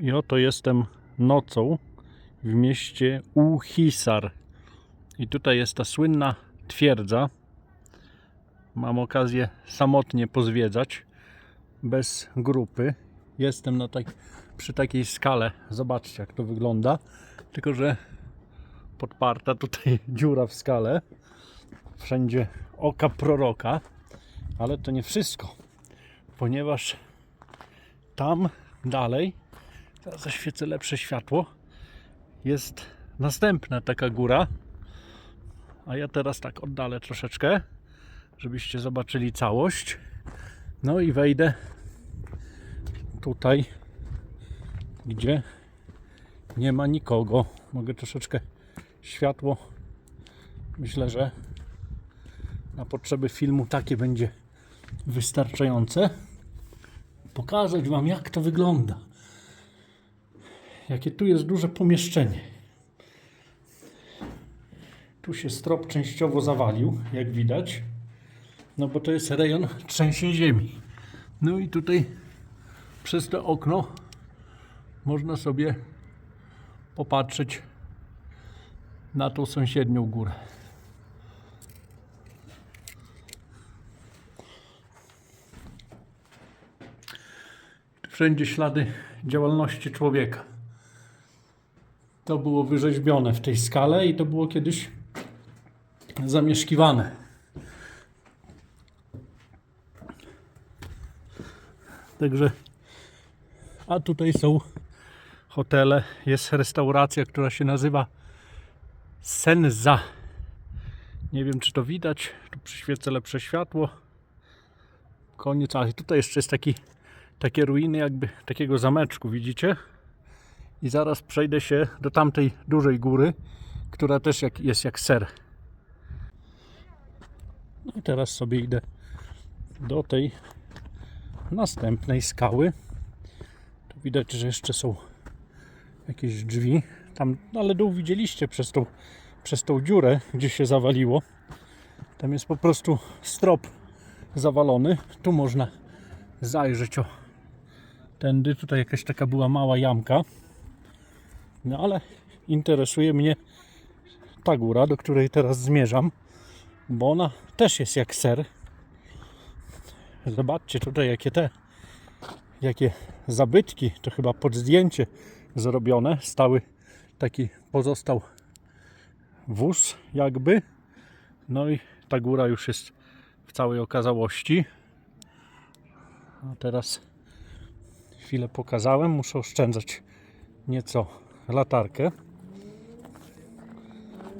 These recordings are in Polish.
I oto jestem nocą w mieście Uhisar. I tutaj jest ta słynna twierdza. Mam okazję samotnie pozwiedzać, bez grupy. Jestem na tak, przy takiej skale. Zobaczcie, jak to wygląda. Tylko, że podparta tutaj dziura w skale. Wszędzie oka proroka. Ale to nie wszystko, ponieważ tam dalej, teraz zaświecę lepsze światło, jest następna taka góra. A ja teraz tak oddalę troszeczkę, żebyście zobaczyli całość. No i wejdę tutaj, gdzie nie ma nikogo. Mogę troszeczkę światło. Myślę, że na potrzeby filmu takie będzie wystarczające. Pokazać Wam, jak to wygląda. Jakie tu jest duże pomieszczenie. Tu się strop częściowo zawalił, jak widać. No bo to jest rejon trzęsień ziemi. No i tutaj przez to okno można sobie popatrzeć na tą sąsiednią górę. Wszędzie ślady działalności człowieka. To było wyrzeźbione w tej skale i to było kiedyś zamieszkiwane. Także, a tutaj są hotele, jest restauracja, która się nazywa Senza. Nie wiem, czy to widać. Tu przyświecę lepsze światło. Koniec, ale tutaj jeszcze jest taki, takie ruiny jakby takiego zameczku, widzicie? I zaraz przejdę się do tamtej dużej góry, która też jak, jest jak ser. No i teraz sobie idę do tej następnej skały. Tu widać, że jeszcze są jakieś drzwi. Tam, no ale dół widzieliście przez tą, przez tą dziurę, gdzie się zawaliło. Tam jest po prostu strop zawalony. Tu można zajrzeć o tędy. Tutaj jakaś taka była mała jamka. No ale interesuje mnie ta góra, do której teraz zmierzam, bo ona też jest jak ser. Zobaczcie tutaj jakie te jakie zabytki, to chyba pod zdjęcie zrobione, stały taki pozostał wóz jakby. No i ta góra już jest w całej okazałości. A teraz chwilę pokazałem, muszę oszczędzać nieco latarkę.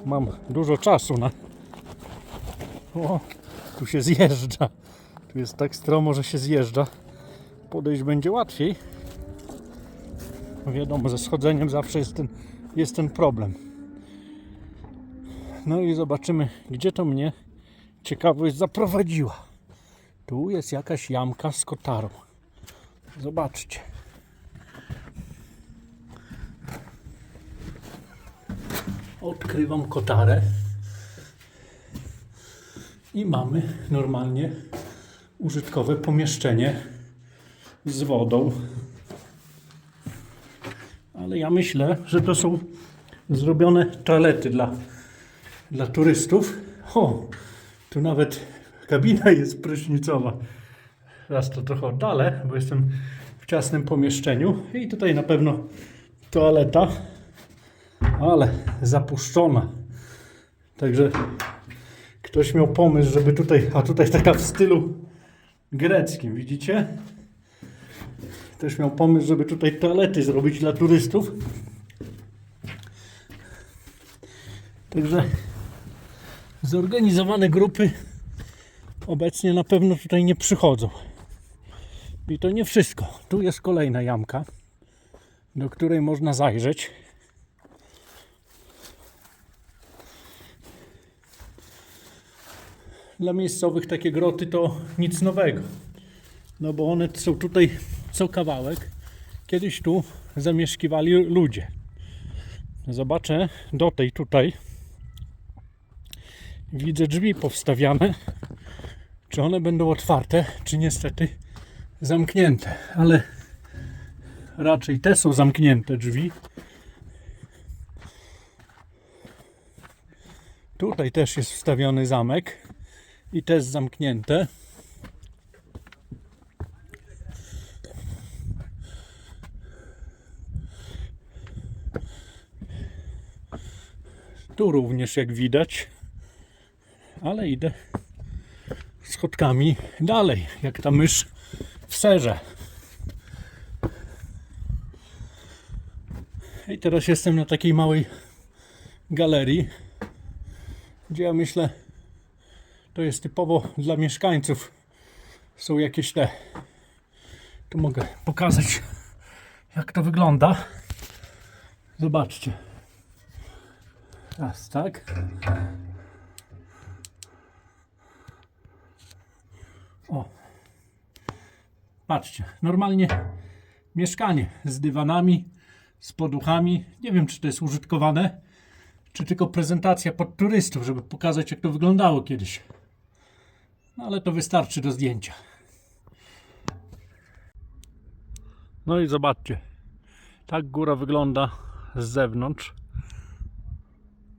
Mam dużo czasu na. O, tu się zjeżdża. Tu jest tak stromo, że się zjeżdża. Podejść będzie łatwiej. Wiadomo, ze schodzeniem zawsze jest ten, jest ten problem. No i zobaczymy, gdzie to mnie ciekawość zaprowadziła. Tu jest jakaś jamka z kotarą. Zobaczcie. Odkrywam kotarę. I mamy normalnie użytkowe pomieszczenie z wodą. Ale ja myślę, że to są zrobione toalety dla, dla turystów. O, tu nawet kabina jest prysznicowa. Raz to trochę oddalę, bo jestem w ciasnym pomieszczeniu. I tutaj na pewno toaleta, ale zapuszczona. Także ktoś miał pomysł, żeby tutaj, a tutaj taka w stylu greckim, widzicie? Ktoś miał pomysł, żeby tutaj toalety zrobić dla turystów. Także zorganizowane grupy obecnie na pewno tutaj nie przychodzą. I to nie wszystko. Tu jest kolejna jamka, do której można zajrzeć. Dla miejscowych takie groty to nic nowego. No bo one są tutaj co kawałek. Kiedyś tu zamieszkiwali ludzie. Zobaczę do tej tutaj. Widzę drzwi powstawiane. Czy one będą otwarte, czy niestety zamknięte. Ale Raczej te są zamknięte drzwi. Tutaj też jest wstawiony zamek i też zamknięte. Tu również jak widać, ale idę schodkami dalej, jak ta mysz w serze. I teraz jestem na takiej małej galerii, gdzie ja myślę, to jest typowo dla mieszkańców. Są jakieś te. Tu mogę pokazać, jak to wygląda. Zobaczcie. Raz, tak. O. Patrzcie, normalnie mieszkanie z dywanami, z poduchami. Nie wiem, czy to jest użytkowane, czy tylko prezentacja pod turystów, żeby pokazać, jak to wyglądało kiedyś. No ale to wystarczy do zdjęcia. No i zobaczcie, tak góra wygląda z zewnątrz.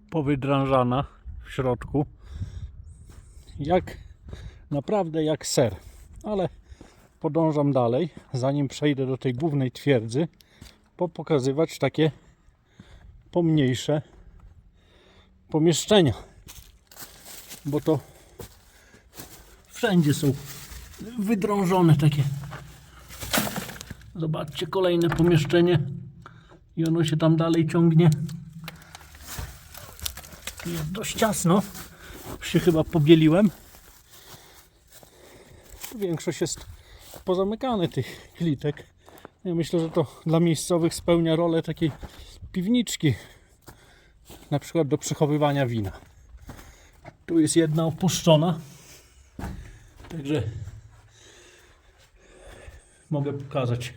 Powydrążana w środku. Jak naprawdę jak ser. Ale podążam dalej, zanim przejdę do tej głównej twierdzy, pokazywać takie pomniejsze pomieszczenia. Bo to wszędzie są wydrążone takie. Zobaczcie, kolejne pomieszczenie i ono się tam dalej ciągnie. Jest dość ciasno. Się chyba pobieliłem. Większość jest pozamykane tych klitek. Ja myślę, że to dla miejscowych spełnia rolę takiej piwniczki. Na przykład do przechowywania wina. Tu jest jedna opuszczona. Także mogę pokazać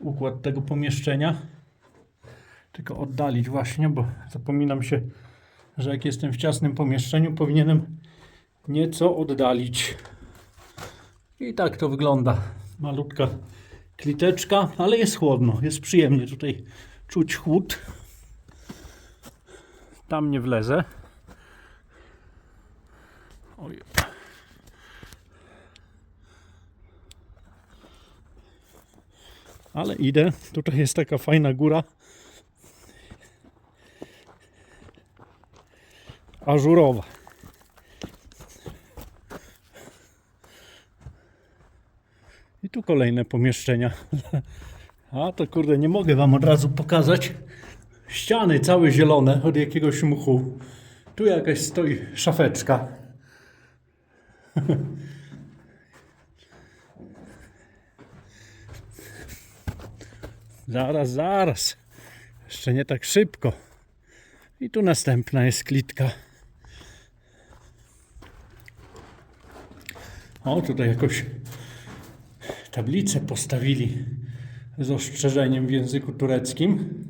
układ tego pomieszczenia. Tylko oddalić właśnie, bo zapominam się, że jak jestem w ciasnym pomieszczeniu, powinienem nieco oddalić. I tak to wygląda. Malutka kliteczka, ale jest chłodno, jest przyjemnie tutaj czuć chłód. Tam nie wlezę. Oj. Ale idę. Tutaj jest taka fajna góra. Ażurowa. I tu kolejne pomieszczenia. A to kurde, nie mogę wam od razu pokazać. Ściany całe zielone od jakiegoś muchu. Tu jakaś stoi szafeczka. Zaraz, zaraz. Jeszcze nie tak szybko. I tu następna jest klitka. O, tutaj jakoś tablicę postawili z ostrzeżeniem w języku tureckim.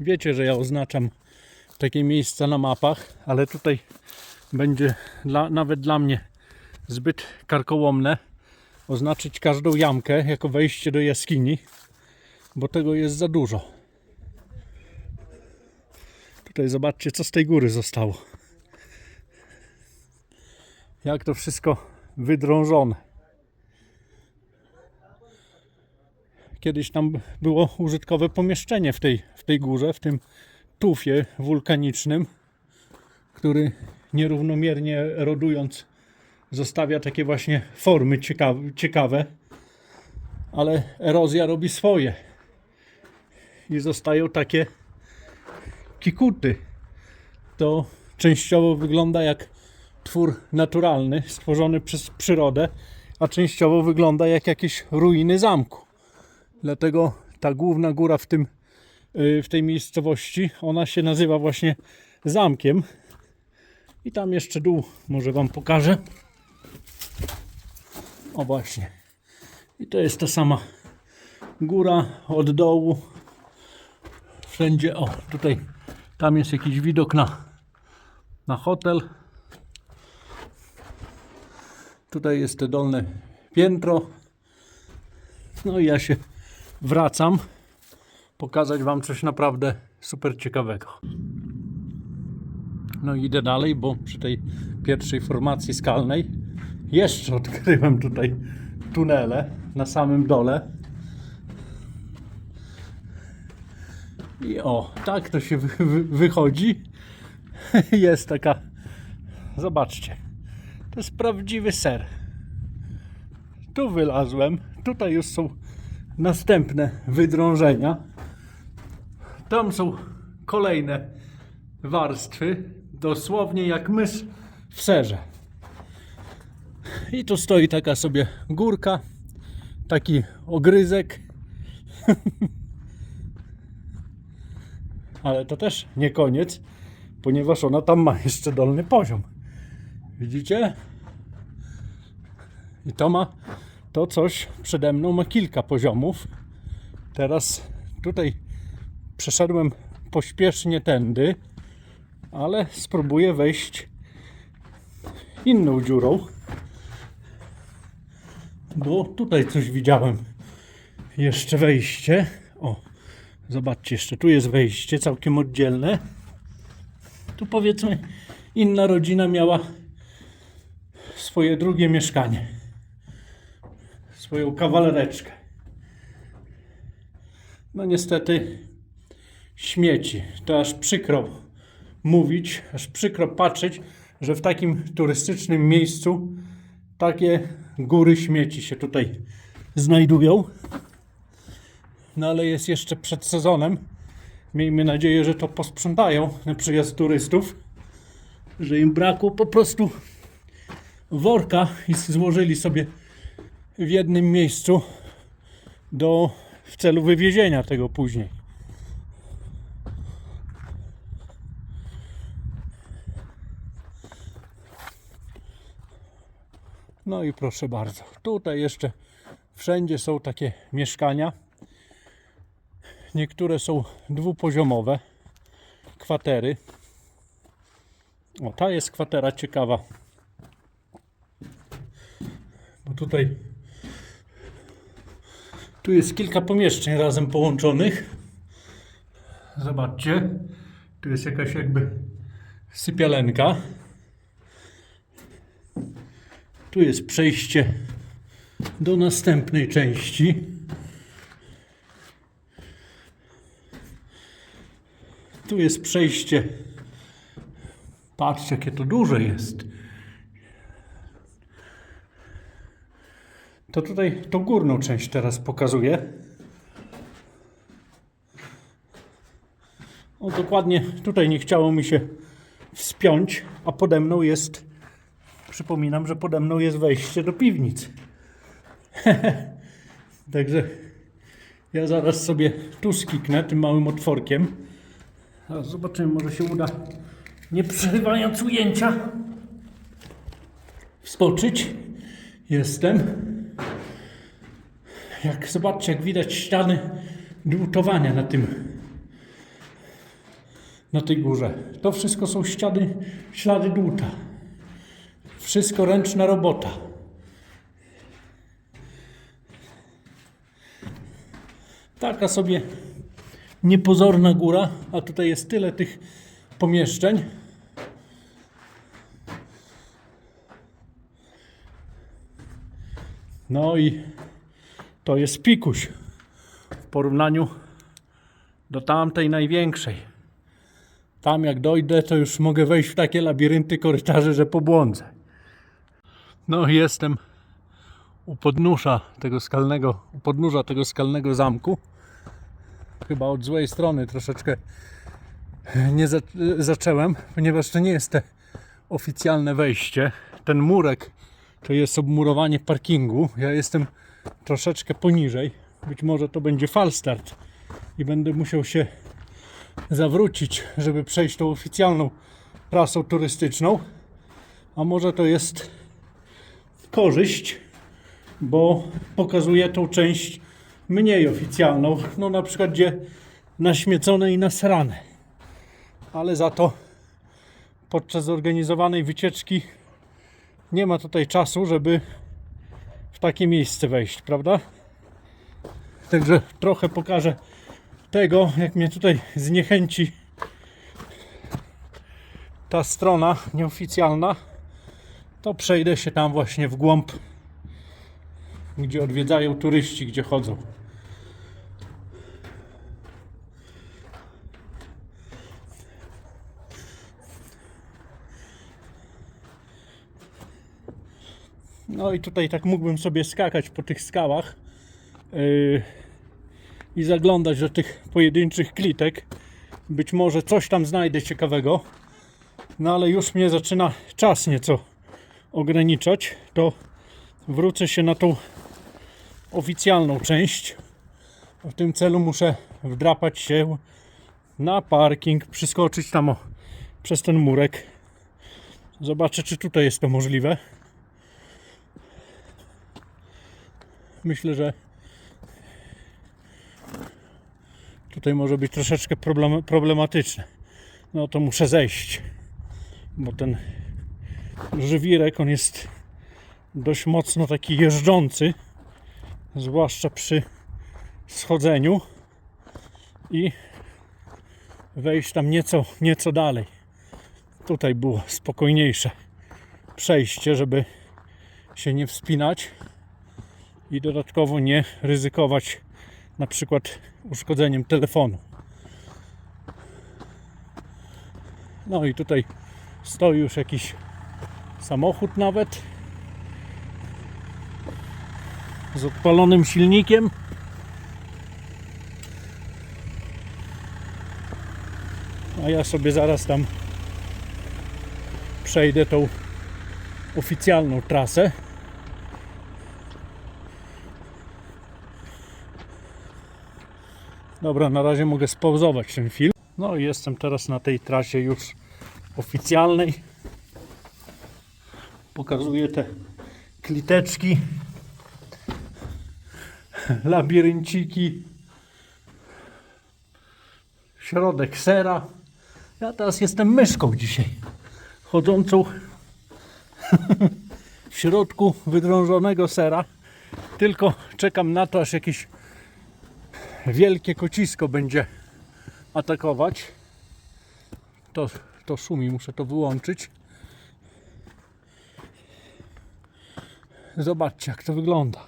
Wiecie, że ja oznaczam takie miejsca na mapach, ale tutaj będzie dla, nawet dla mnie zbyt karkołomne oznaczyć każdą jamkę jako wejście do jaskini, bo tego jest za dużo. Tutaj zobaczcie, co z tej góry zostało. Jak to wszystko wydrążone. Kiedyś tam było użytkowe pomieszczenie w tej, w tej górze, w tym tufie wulkanicznym, który nierównomiernie erodując zostawia takie właśnie formy ciekawe, ciekawe, ale erozja robi swoje i zostają takie kikuty. To częściowo wygląda jak twór naturalny, stworzony przez przyrodę, a częściowo wygląda jak jakieś ruiny zamku. Dlatego ta główna góra w, tym, y, w tej miejscowości, ona się nazywa właśnie zamkiem. I tam jeszcze dół może Wam pokażę. O właśnie. I to jest ta sama góra od dołu. Wszędzie, o tutaj, tam jest jakiś widok na, na hotel. Tutaj jest te dolne piętro. No i ja się wracam pokazać Wam coś naprawdę super ciekawego. No i idę dalej, bo przy tej pierwszej formacji skalnej jeszcze odkryłem tutaj tunele na samym dole. I o, tak to się wy, wy, wychodzi. Jest taka. Zobaczcie. To jest prawdziwy ser. Tu wylazłem. Tutaj już są następne wydrążenia. Tam są kolejne warstwy. Dosłownie jak mysz w serze. I tu stoi taka sobie górka. Taki ogryzek. Ale to też nie koniec, ponieważ ona tam ma jeszcze dolny poziom. Widzicie? I to ma to coś przede mną ma kilka poziomów. Teraz tutaj przeszedłem pośpiesznie tędy, ale spróbuję wejść inną dziurą. Bo tutaj coś widziałem. Jeszcze wejście. O, zobaczcie, jeszcze tu jest wejście całkiem oddzielne. Tu powiedzmy inna rodzina miała swoje drugie mieszkanie. Swoją kawalereczkę. No niestety śmieci. To aż przykro mówić, aż przykro patrzeć, że w takim turystycznym miejscu takie góry śmieci się tutaj znajdują. No ale jest jeszcze przed sezonem. Miejmy nadzieję, że to posprzątają na przyjazd turystów. Że im brakło po prostu worka i złożyli sobie w jednym miejscu do, w celu wywiezienia tego później. No i proszę bardzo, tutaj jeszcze wszędzie są takie mieszkania. Niektóre są dwupoziomowe kwatery. O, ta jest kwatera ciekawa. Bo tutaj tu jest kilka pomieszczeń razem połączonych. Zobaczcie. Tu jest jakaś jakby sypialenka. Tu jest przejście do następnej części. Tu jest przejście. Patrzcie, jakie to duże jest. To tutaj tą górną część teraz pokazuję. O, dokładnie tutaj nie chciało mi się wspiąć, a pode mną jest, przypominam, że pode mną jest wejście do piwnic. Także ja zaraz sobie tu skiknę tym małym otworkiem. Zaraz zobaczymy, może się uda, nie przerywając ujęcia, wskoczyć. Jestem. Jak zobaczcie, jak widać ściany dłutowania na tym, na tej górze. To wszystko są ściany, ślady dłuta. Wszystko ręczna robota. Taka sobie niepozorna góra, a tutaj jest tyle tych pomieszczeń. No i to jest pikuś w porównaniu do tamtej największej. Tam jak dojdę, to już mogę wejść w takie labirynty korytarze, że pobłądzę. No jestem u podnóża tego skalnego, u podnóża tego skalnego zamku. Chyba od złej strony troszeczkę nie za, zacząłem, ponieważ to nie jest te oficjalne wejście. Ten murek to jest obmurowanie parkingu. Ja jestem troszeczkę poniżej. Być może to będzie falstart i będę musiał się zawrócić, żeby przejść tą oficjalną trasą turystyczną. A może to jest korzyść, bo pokazuje tą część mniej oficjalną. No na przykład gdzie naśmiecone i nasrane. Ale za to podczas zorganizowanej wycieczki nie ma tutaj czasu, żeby w takie miejsce wejść, prawda? Także trochę pokażę tego, jak mnie tutaj zniechęci ta strona nieoficjalna, to przejdę się tam właśnie w głąb, gdzie odwiedzają turyści, gdzie chodzą. No i tutaj tak mógłbym sobie skakać po tych skałach yy, i zaglądać do tych pojedynczych klitek. Być może coś tam znajdę ciekawego. No ale już mnie zaczyna czas nieco ograniczać. To wrócę się na tą oficjalną część. W tym celu muszę wdrapać się na parking, przyskoczyć tam o, przez ten murek. Zobaczę, czy tutaj jest to możliwe. Myślę, że tutaj może być troszeczkę problem, problematyczne. No to muszę zejść, bo ten żywirek on jest dość mocno taki jeżdżący, zwłaszcza przy schodzeniu i wejść tam nieco, nieco dalej. Tutaj było spokojniejsze przejście, żeby się nie wspinać i dodatkowo nie ryzykować na przykład uszkodzeniem telefonu. No i tutaj stoi już jakiś samochód nawet z odpalonym silnikiem. A ja sobie zaraz tam przejdę tą oficjalną trasę. Dobra, na razie mogę spauzować ten film. No i jestem teraz na tej trasie już oficjalnej. Pokazuję te kliteczki, labirynciki, środek sera. Ja teraz jestem myszką dzisiaj, chodzącą w środku wydrążonego sera. Tylko czekam na to, aż jakieś wielkie kocisko będzie atakować. To, to szumi, muszę to wyłączyć. Zobaczcie, jak to wygląda.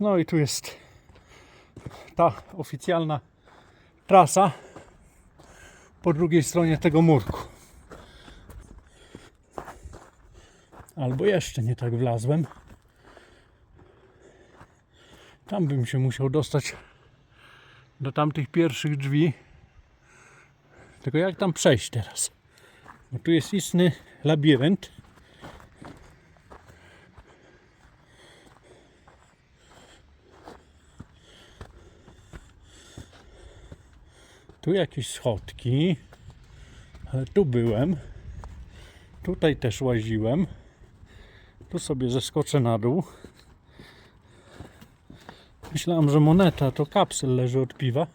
No i tu jest ta oficjalna trasa po drugiej stronie tego murku. Albo jeszcze nie tak wlazłem. Tam bym się musiał dostać do tamtych pierwszych drzwi. Tylko jak tam przejść teraz? Bo tu jest istny labirynt. Tu jakieś schodki. Ale tu byłem. Tutaj też łaziłem. Tu sobie zeskoczę na dół. Myślałem, że moneta to kapsel leży od piwa.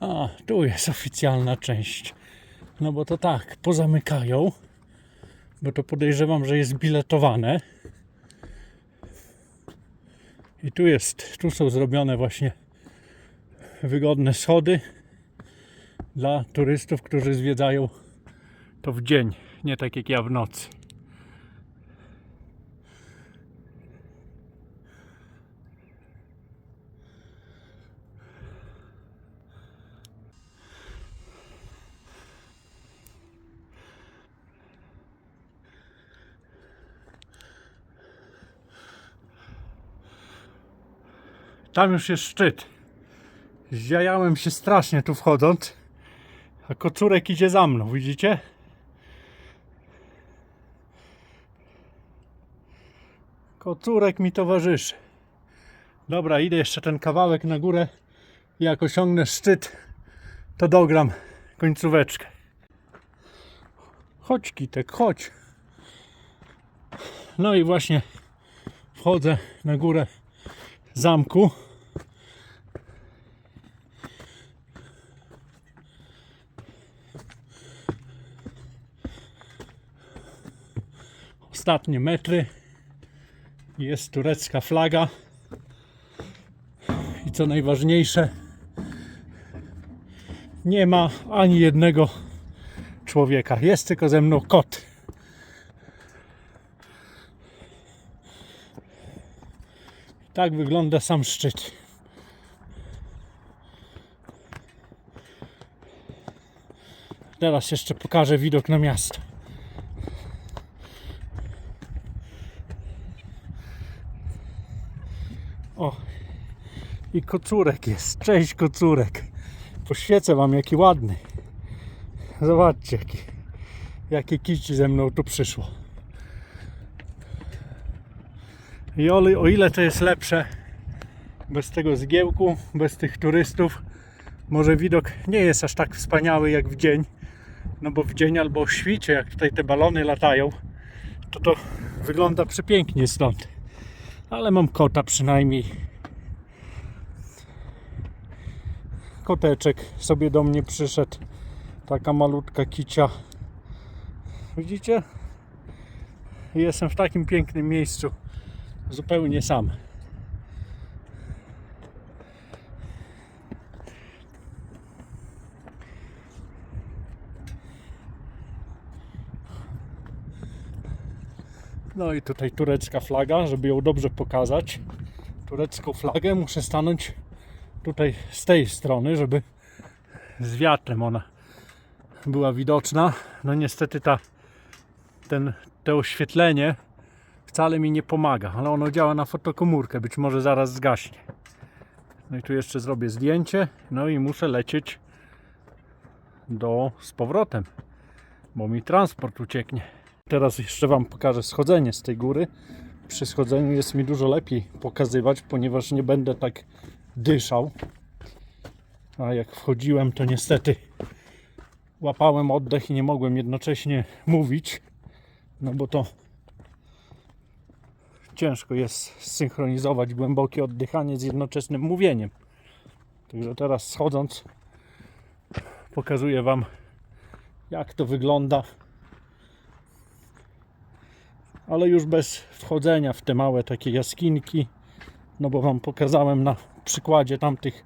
A, tu jest oficjalna część. No bo to tak, pozamykają, bo to podejrzewam, że jest biletowane. I tu jest, tu są zrobione właśnie wygodne schody dla turystów, którzy zwiedzają to w dzień, nie tak jak ja w nocy. Tam już jest szczyt. Zjajałem się strasznie tu wchodząc. A kocurek idzie za mną, widzicie? Kocurek mi towarzyszy. Dobra, idę jeszcze ten kawałek na górę. Jak osiągnę szczyt, to dogram końcóweczkę. Chodź Kitek, chodź. No i właśnie wchodzę na górę zamku. Ostatnie metry. Jest turecka flaga. I co najważniejsze, nie ma ani jednego człowieka. Jest tylko ze mną kot. Tak wygląda sam szczyt. Teraz jeszcze pokażę widok na miasto. O, i kocurek jest. Cześć kocurek. Poświecę wam jaki ładny. Zobaczcie jaki, jakie kici ze mną tu przyszło. I o, o ile to jest lepsze bez tego zgiełku, bez tych turystów, może widok nie jest aż tak wspaniały jak w dzień, no bo w dzień albo w świcie, jak tutaj te balony latają, to to wygląda przepięknie stąd. Ale mam kota przynajmniej. Koteczek sobie do mnie przyszedł. Taka malutka kicia. Widzicie? Jestem w takim pięknym miejscu. Zupełnie sam. No i tutaj turecka flaga, żeby ją dobrze pokazać. Turecką flagę muszę stanąć tutaj z tej strony, żeby z wiatrem ona była widoczna. No niestety ta, ten, to oświetlenie wcale mi nie pomaga, ale ono działa na fotokomórkę, być może zaraz zgaśnie. No i tu jeszcze zrobię zdjęcie, no i muszę lecieć do z powrotem, bo mi transport ucieknie. Teraz jeszcze Wam pokażę schodzenie z tej góry. Przy schodzeniu jest mi dużo lepiej pokazywać, ponieważ nie będę tak dyszał. A jak wchodziłem, to niestety łapałem oddech i nie mogłem jednocześnie mówić, no bo to ciężko jest zsynchronizować głębokie oddychanie z jednoczesnym mówieniem. Także teraz schodząc, pokazuję Wam, jak to wygląda ale już bez wchodzenia w te małe takie jaskinki, no bo Wam pokazałem na przykładzie tamtych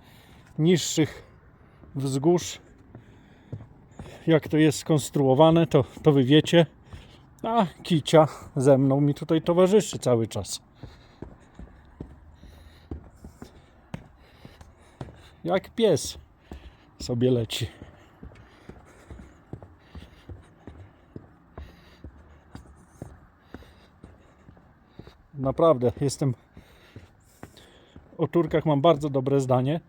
niższych wzgórz, jak to jest skonstruowane, to, to Wy wiecie. A kicia ze mną mi tutaj towarzyszy cały czas. Jak pies sobie leci. Naprawdę, jestem. O Turkach mam bardzo dobre zdanie.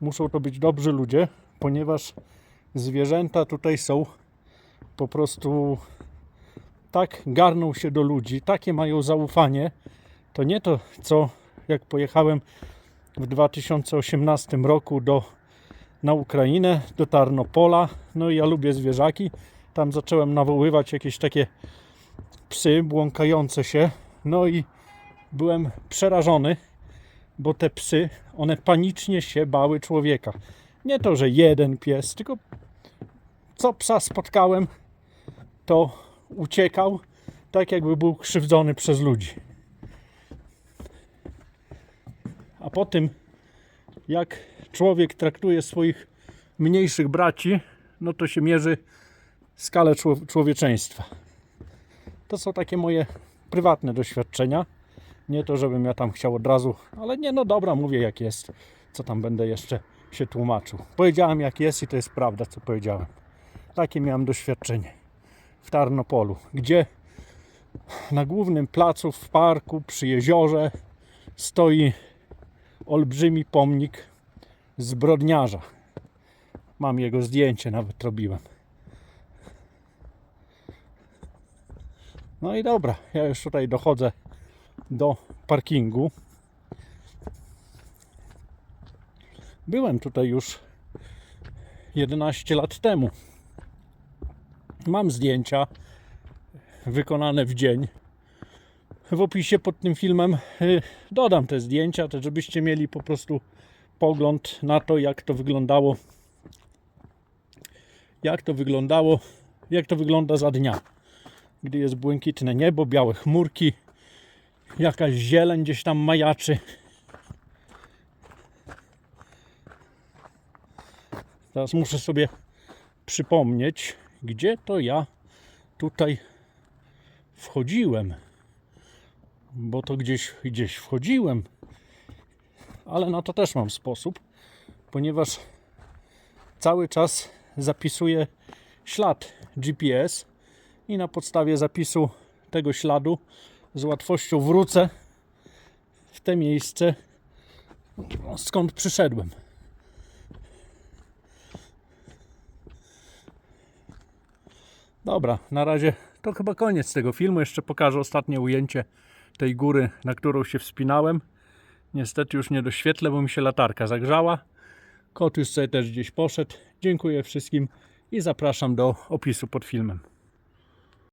Muszą to być dobrzy ludzie, ponieważ zwierzęta tutaj są po prostu tak garną się do ludzi, takie mają zaufanie. To nie to, co jak pojechałem w 2018 roku do, na Ukrainę, do Tarnopola. No i ja lubię zwierzaki. Tam zacząłem nawoływać jakieś takie psy błąkające się. No i byłem przerażony, bo te psy, one panicznie się bały człowieka. Nie to, że jeden pies, tylko co psa spotkałem, to uciekał, tak jakby był krzywdzony przez ludzi. A po tym, jak człowiek traktuje swoich mniejszych braci, no to się mierzy skalę człow- człowieczeństwa. To są takie moje prywatne doświadczenia. Nie to, żebym ja tam chciał od razu, ale nie, no dobra, mówię jak jest. Co tam będę jeszcze się tłumaczył. Powiedziałem jak jest i to jest prawda, co powiedziałem. Takie miałem doświadczenie w Tarnopolu, gdzie na głównym placu w parku przy jeziorze stoi olbrzymi pomnik zbrodniarza. Mam jego zdjęcie, nawet robiłem. No i dobra, ja już tutaj dochodzę do parkingu. Byłem tutaj już 11 lat temu. Mam zdjęcia wykonane w dzień. W opisie pod tym filmem y, dodam te zdjęcia, to żebyście mieli po prostu pogląd na to, jak to wyglądało. Jak to wyglądało, jak to wygląda za dnia. Gdy jest błękitne niebo, białe chmurki, jakaś zieleń gdzieś tam majaczy. Teraz muszę sobie przypomnieć, gdzie to ja tutaj wchodziłem. Bo to gdzieś, gdzieś wchodziłem. Ale na to też mam sposób, ponieważ cały czas zapisuję ślad GPS i na podstawie zapisu tego śladu z łatwością wrócę w te miejsce, skąd przyszedłem. Dobra, na razie to chyba koniec tego filmu. Jeszcze pokażę ostatnie ujęcie tej góry, na którą się wspinałem. Niestety już nie doświetlę, bo mi się latarka zagrzała. Kot już sobie też gdzieś poszedł. Dziękuję wszystkim i zapraszam do opisu pod filmem.